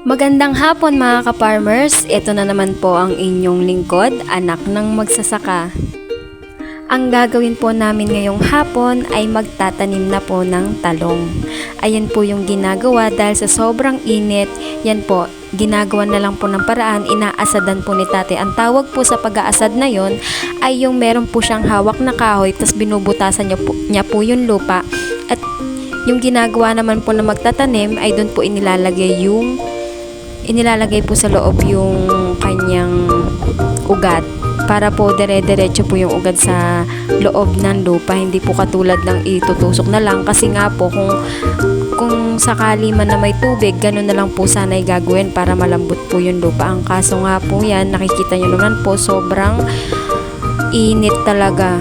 Magandang hapon mga ka-farmers. Ito na naman po ang inyong lingkod, anak ng magsasaka. Ang gagawin po namin ngayong hapon ay magtatanim na po ng talong. Ayan po yung ginagawa dahil sa sobrang init, yan po, ginagawa na lang po ng paraan, inaasadan po ni tate. Ang tawag po sa pag-aasad na yon ay yung meron po siyang hawak na kahoy, tapos binubutasan niya po, niya po yung lupa. At yung ginagawa naman po na magtatanim ay doon po inilalagay yung inilalagay po sa loob yung kanyang ugat para po dire-diretso po yung ugat sa loob ng lupa. Hindi po katulad ng itutusok na lang. Kasi nga po kung kung sakali man na may tubig ganun na lang po sana ay gagawin para malambot po yung lupa. Ang kaso nga po yan nakikita nyo naman po sobrang init talaga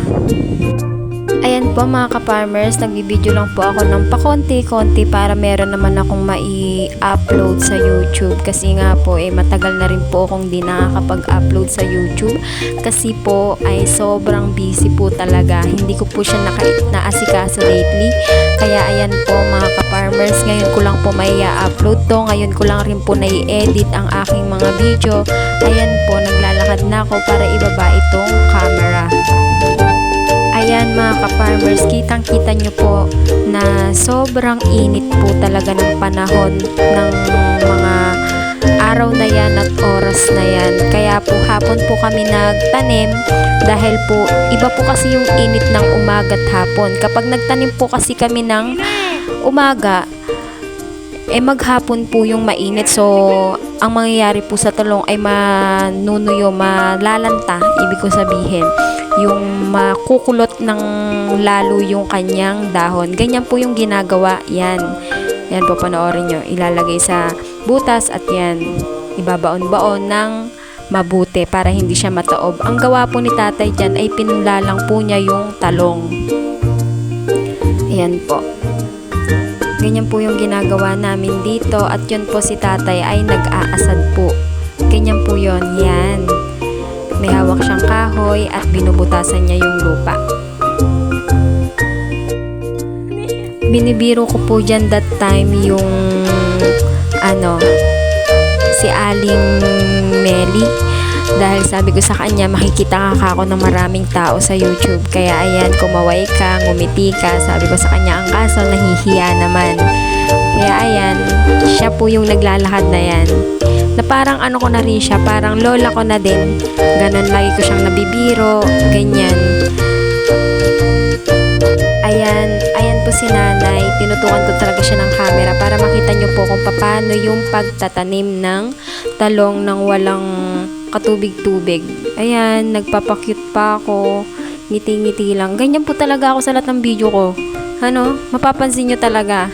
Ayan po mga ka-farmers, nagbibideo lang po ako ng pakonti-konti para meron naman akong mai-upload sa YouTube kasi nga po eh matagal na rin po akong di nakakapag-upload sa YouTube kasi po ay sobrang busy po talaga. Hindi ko po siya naka- naasikaso lately. Kaya ayan po mga ka-farmers, ngayon ko lang po mai upload to. Ngayon ko lang rin po nai-edit ang aking mga video. Ayan po, naglalakad na ako para ibaba itong camera. Ayan mga ka-farmers, kitang kita nyo po na sobrang init po talaga ng panahon ng mga araw na yan at oras na yan. Kaya po hapon po kami nagtanim dahil po iba po kasi yung init ng umaga at hapon. Kapag nagtanim po kasi kami ng umaga, eh maghapon po yung mainit. So, ang mangyayari po sa talong ay manunuyo, malalanta, ibig ko sabihin. Yung makukulot ng lalo yung kanyang dahon. Ganyan po yung ginagawa. Yan. Yan po panoorin nyo. Ilalagay sa butas at yan. Ibabaon-baon ng mabuti para hindi siya mataob. Ang gawa po ni tatay dyan ay pinulalang po niya yung talong. Ayan po. Ganyan po yung ginagawa namin dito at yun po si tatay ay nag-aasad po. Ganyan po yon yan. May hawak siyang kahoy at binubutasan niya yung lupa. Binibiro ko po dyan that time yung ano, si Aling Meli dahil sabi ko sa kanya makikita ka ako ng maraming tao sa YouTube. Kaya ayan kumaway ka, ngumiti ka. Sabi ko sa kanya ang kaso nahihiya naman kaya ayan siya po yung naglalakad na yan na parang ano ko na rin siya parang lola ko na din ganun lagi ko siyang nabibiro ganyan ayan ayan po si nanay tinutukan ko talaga siya ng camera para makita nyo po kung paano yung pagtatanim ng talong ng walang katubig-tubig. Ayan, nagpapakyut pa ako. Ngiti-ngiti lang. Ganyan po talaga ako sa lahat ng video ko. Ano? Mapapansin nyo talaga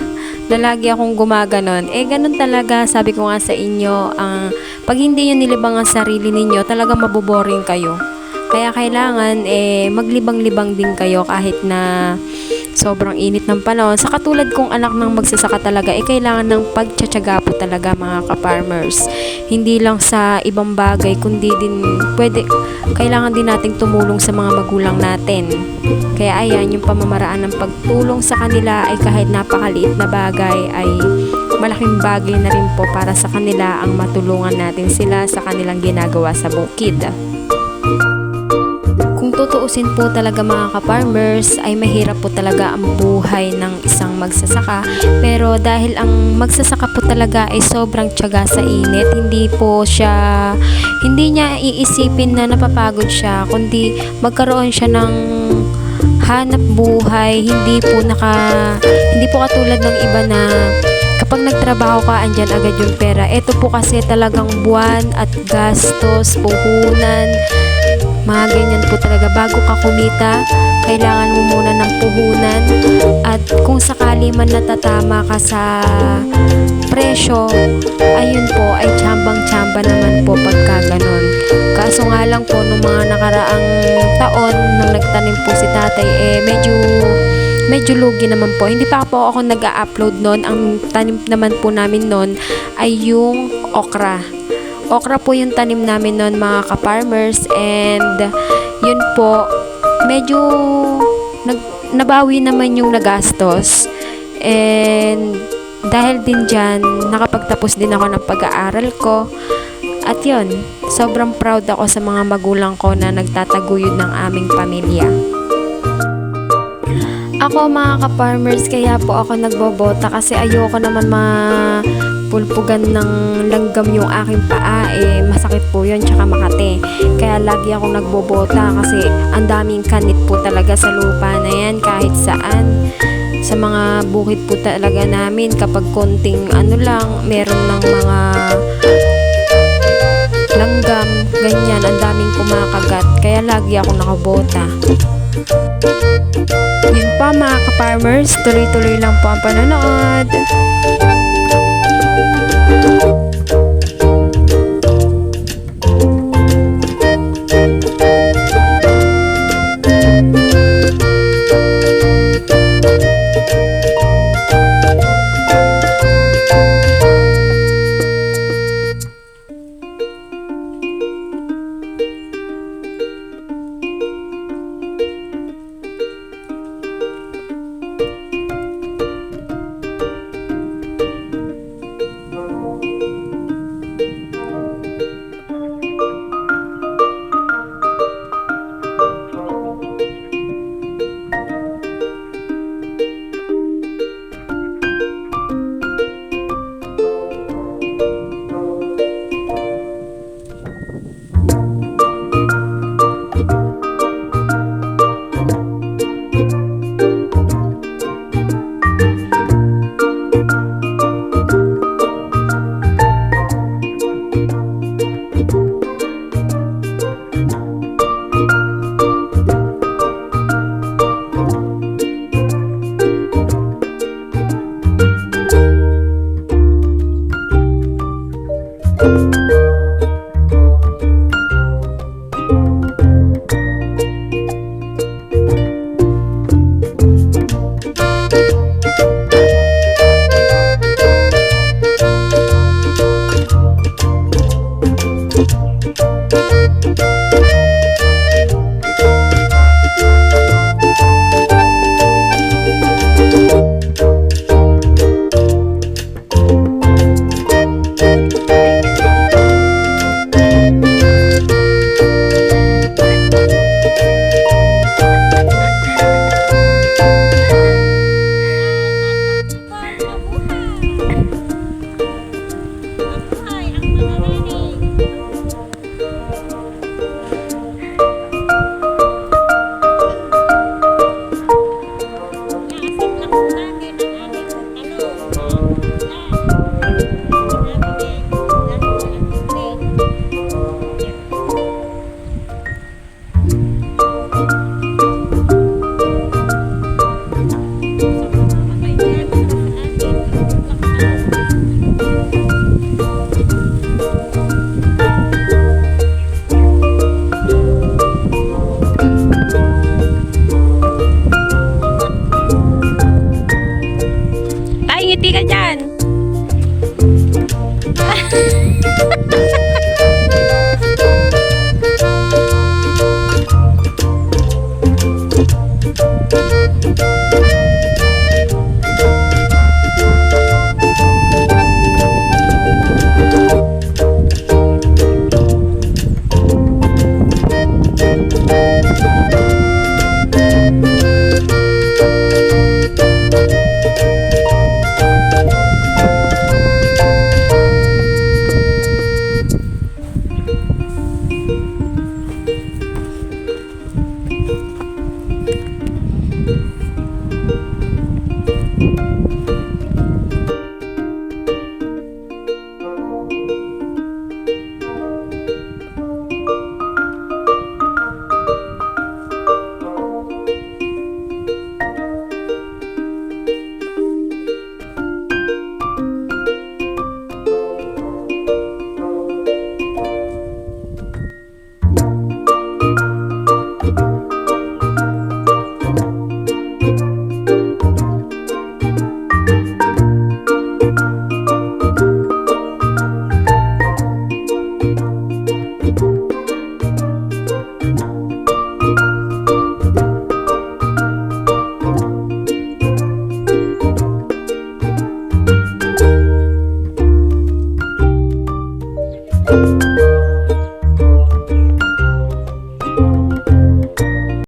na lagi akong gumaganon. Eh, ganun talaga. Sabi ko nga sa inyo, ang pag hindi nyo nilibang ang sarili ninyo, talaga maboboring kayo. Kaya kailangan, eh, maglibang-libang din kayo kahit na sobrang init ng panahon. Sa katulad kong anak ng magsasaka talaga, eh kailangan ng pagtsatsaga po talaga mga ka-farmers. Hindi lang sa ibang bagay, kundi din pwede, kailangan din nating tumulong sa mga magulang natin. Kaya ayan, yung pamamaraan ng pagtulong sa kanila ay kahit napakaliit na bagay ay malaking bagay na rin po para sa kanila ang matulungan natin sila sa kanilang ginagawa sa bukid. Kung tutuusin po talaga mga ka-farmers, ay mahirap po talaga ang buhay ng isang magsasaka. Pero dahil ang magsasaka po talaga ay sobrang tiyaga sa init, hindi po siya, hindi niya iisipin na napapagod siya, kundi magkaroon siya ng hanap buhay, hindi po naka, hindi po katulad ng iba na kapag nagtrabaho ka, andyan agad yung pera. Ito po kasi talagang buwan at gastos, puhunan, mga ganyan po talaga. Bago ka kumita, kailangan mo muna ng puhunan. At kung sakali man natatama ka sa presyo, ayun po, ay tsambang-tsamba naman po pagka ganun. Kaso nga lang po, nung mga nakaraang taon, nung nagtanim po si tatay, eh medyo medyo lugi naman po. Hindi pa po ako nag-upload noon. Ang tanim naman po namin noon ay yung okra. Okra po yung tanim namin noon mga ka-farmers and yun po medyo nag, nabawi naman yung nagastos and Dahil din dyan, nakapagtapos din ako ng pag-aaral ko. At yon, sobrang proud ako sa mga magulang ko na nagtataguyod ng aming pamilya. Ako mga ka-farmers, kaya po ako nagbobota kasi ayoko naman mapulpugan ng langgam yung aking paa eh masakit po yun tsaka makate. Kaya lagi ako nagbobota kasi ang daming kanit po talaga sa lupa na yan kahit saan. Sa mga bukid po talaga namin kapag konting ano lang, meron ng mga langgam, ganyan, ang daming kumakagat. Kaya lagi ako nakabota. Yun pa mga ka-farmers, tuloy-tuloy lang po ang panonood.